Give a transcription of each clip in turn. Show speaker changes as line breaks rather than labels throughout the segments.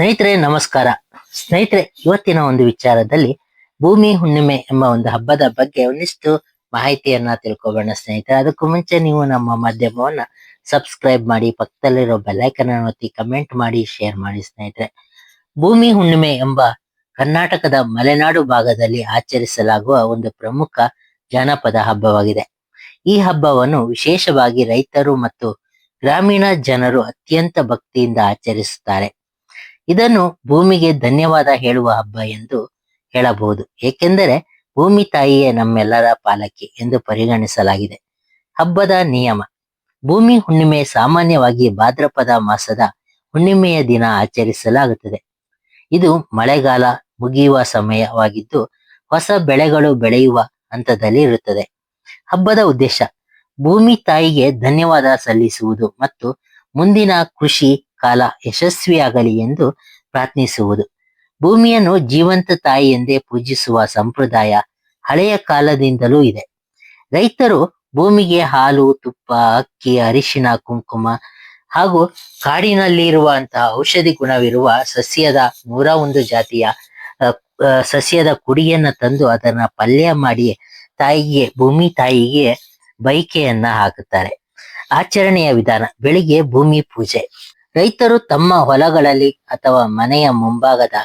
ಸ್ನೇಹಿತರೆ, ನಮಸ್ಕಾರ. ಸ್ನೇಹಿತರೆ, ಇವತ್ತಿನ ಒಂದು ವಿಚಾರದಲ್ಲಿ ಭೂಮಿ, ಹುಣ್ಣಿಮೆ ಎಂಬ ಒಂದು ಹಬ್ಬದ ಬಗ್ಗೆ ಒಂದಿಷ್ಟು ಮಾಹಿತಿಯನ್ನ ತಿಳ್ಕೊಬೋಣ ಸ್ನೇಹಿತರೆ. ಅದಕ್ಕೂ ಮುಂಚೆ ನೀವು ನಮ್ಮ ಮಾಧ್ಯಮವನ್ನ ಸಬ್ಸ್ಕ್ರೈಬ್ ಮಾಡಿ, ಪಕ್ಕದಲ್ಲಿರೋ ಬೆಲ್ಲೈಕನ್ ಒತ್ತಿ ಕಮೆಂಟ್ ಮಾಡಿ ಶೇರ್ ಮಾಡಿ ಸ್ನೇಹಿತರೆ. ಭೂಮಿ, ಹುಣ್ಣಿಮೆ ಎಂಬ ಕರ್ನಾಟಕದ ಮಲೆನಾಡು ಭಾಗದಲ್ಲಿ ಆಚರಿಸಲಾಗುವ ಒಂದು ಪ್ರಮುಖ ಜಾನಪದ ಹಬ್ಬವಾಗಿದೆ. ಈ ಹಬ್ಬವನ್ನು ವಿಶೇಷವಾಗಿ ರೈತರು ಮತ್ತು ಗ್ರಾಮೀಣ ಜನರು ಅತ್ಯಂತ ಭಕ್ತಿಯಿಂದ ಆಚರಿಸುತ್ತಾರೆ. ಇದನ್ನು ಭೂಮಿಗೆ ಧನ್ಯವಾದ ಹೇಳುವ ಹಬ್ಬ ಎಂದು ಹೇಳಬಹುದು. ಏಕೆಂದರೆ ಭೂಮಿ ತಾಯಿಯೇ ನಮ್ಮೆಲ್ಲರ ಪಾಲಕಿ ಎಂದು ಪರಿಗಣಿಸಲಾಗಿದೆ. ಹಬ್ಬದ ನಿಯಮ. ಭೂಮಿ ಹುಣ್ಣಿಮೆ ಸಾಮಾನ್ಯವಾಗಿ ಭಾದ್ರಪದ ಮಾಸದ ಹುಣ್ಣಿಮೆಯ ದಿನ ಆಚರಿಸಲಾಗುತ್ತದೆ. ಇದು ಮಳೆಗಾಲ ಮುಗಿಯುವ ಸಮಯವಾಗಿದ್ದು ಹೊಸ ಬೆಳೆಗಳು ಬೆಳೆಯುವ ಹಂತದಲ್ಲಿ ಇರುತ್ತದೆ. ಹಬ್ಬದ ಉದ್ದೇಶ. ಭೂಮಿ ತಾಯಿಗೆ ಧನ್ಯವಾದ ಸಲ್ಲಿಸುವುದು ಮತ್ತು ಮುಂದಿನ ಕೃಷಿ ಕಾಲ ಯಶಸ್ವಿಯಾಗಲಿ ಎಂದು ಪ್ರಾರ್ಥಿಸುವುದು. ಭೂಮಿಯನ್ನು ಜೀವಂತ ತಾಯಿ ಎಂದೇ ಪೂಜಿಸುವ ಸಂಪ್ರದಾಯ ಹಳೆಯ ಕಾಲದಿಂದಲೂ ಇದೆ. ರೈತರು ಭೂಮಿಗೆ ಹಾಲು, ತುಪ್ಪ, ಅಕ್ಕಿ, ಅರಿಶಿನ, ಕುಂಕುಮ ಹಾಗೂ ಕಾಡಿನಲ್ಲಿರುವಂತಹ ಔಷಧಿ ಗುಣವಿರುವ ಸಸ್ಯದ ನೂರ ಒಂದು ಜಾತಿಯ ಸಸ್ಯದ ಕುಡಿಯನ್ನ ತಂದು ಅದನ್ನ ಪಲ್ಯ ಮಾಡಿ ತಾಯಿಗೆ, ಭೂಮಿ ತಾಯಿಗೆ ಬೈಕೆಯನ್ನ ಹಾಕುತ್ತಾರೆ. ಆಚರಣೆಯ ವಿಧಾನ, ಬೆಳಿಗ್ಗೆ ಭೂಮಿ ಪೂಜೆ. ರೈತರು ತಮ್ಮ ಹೊಲಗಳಲ್ಲಿ ಅಥವಾ ಮನೆಯ ಮುಂಭಾಗದ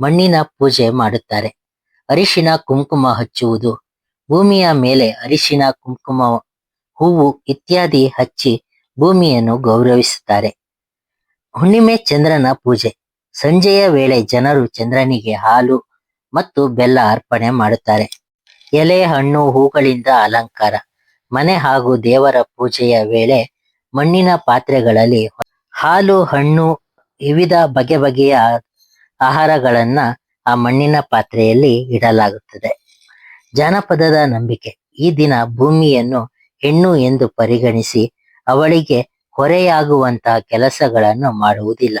ಮಣ್ಣಿನ ಪೂಜೆ ಮಾಡುತ್ತಾರೆ. ಅರಿಶಿನ ಕುಂಕುಮ ಹಚ್ಚುವುದು, ಭೂಮಿಯ ಮೇಲೆ ಅರಿಶಿನ ಕುಂಕುಮ ಹೂವು ಇತ್ಯಾದಿ ಹಚ್ಚಿ ಭೂಮಿಯನ್ನು ಗೌರವಿಸುತ್ತಾರೆ. ಹುಣ್ಣಿಮೆ ಚಂದ್ರನ ಪೂಜೆ, ಸಂಜೆಯ ವೇಳೆ ಜನರು ಚಂದ್ರನಿಗೆ ಹಾಲು ಮತ್ತು ಬೆಲ್ಲ ಅರ್ಪಣೆ ಮಾಡುತ್ತಾರೆ. ಎಲೆ, ಹಣ್ಣು, ಹೂಗಳಿಂದ ಅಲಂಕಾರ, ಮನೆ ಹಾಗೂ ದೇವರ ಪೂಜೆಯ ವೇಳೆ ಮಣ್ಣಿನ ಪಾತ್ರೆಗಳಲ್ಲಿ ಹಾಲು, ಹಣ್ಣು ವಿವಿಧ ಬಗೆ ಬಗೆಯ ಆಹಾರಗಳನ್ನ ಆ ಮಣ್ಣಿನ ಪಾತ್ರೆಯಲ್ಲಿ ಇಡಲಾಗುತ್ತದೆ. ಜಾನಪದದ ನಂಬಿಕೆ. ಈ ದಿನ ಭೂಮಿಯನ್ನು ಹೆಣ್ಣು ಎಂದು ಪರಿಗಣಿಸಿ ಅವಳಿಗೆ ಹೊರೆಯಾಗುವಂತಹ ಕೆಲಸಗಳನ್ನು ಮಾಡುವುದಿಲ್ಲ.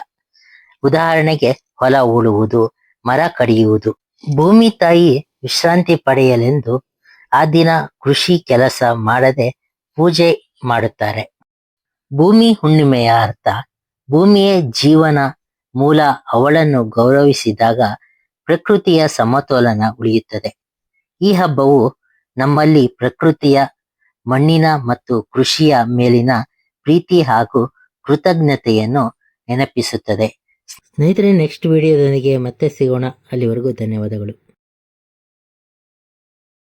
ಉದಾಹರಣೆಗೆ ಹೊಲ ಉಳುವುದು, ಮರ ಕಡಿಯುವುದು. ಭೂಮಿ ತಾಯಿ ವಿಶ್ರಾಂತಿ ಪಡೆಯಲೆಂದು ಆ ದಿನ ಕೃಷಿ ಕೆಲಸ ಮಾಡದೆ ಪೂಜೆ ಮಾಡುತ್ತಾರೆ. ಭೂಮಿ ಹುಣ್ಣಿಮೆಯ ಅರ್ಥ ಭೂಮಿಯೇ ಜೀವನ ಮೂಲ ಅವಳನ್ನು ಗೌರವಿಸಿದಾಗ ಪ್ರಕೃತಿಯ ಸಮತೋಲನ ಉಳಿಯುತ್ತದೆ. ಈ ಹಬ್ಬವು ನಮ್ಮಲ್ಲಿ ಪ್ರಕೃತಿಯ, ಮಣ್ಣಿನ ಮತ್ತು ಕೃಷಿಯ ಮೇಲಿನ ಪ್ರೀತಿ ಹಾಗೂ ಕೃತಜ್ಞತೆಯನ್ನು ನೆನಪಿಸುತ್ತದೆ. ಸ್ನೇಹಿತರೆ ನೆಕ್ಸ್ಟ್ ವಿಡಿಯೋದೊಂದಿಗೆ ಮತ್ತೆ ಸಿಗೋಣ. ಅಲ್ಲಿವರೆಗೂ ಧನ್ಯವಾದಗಳು.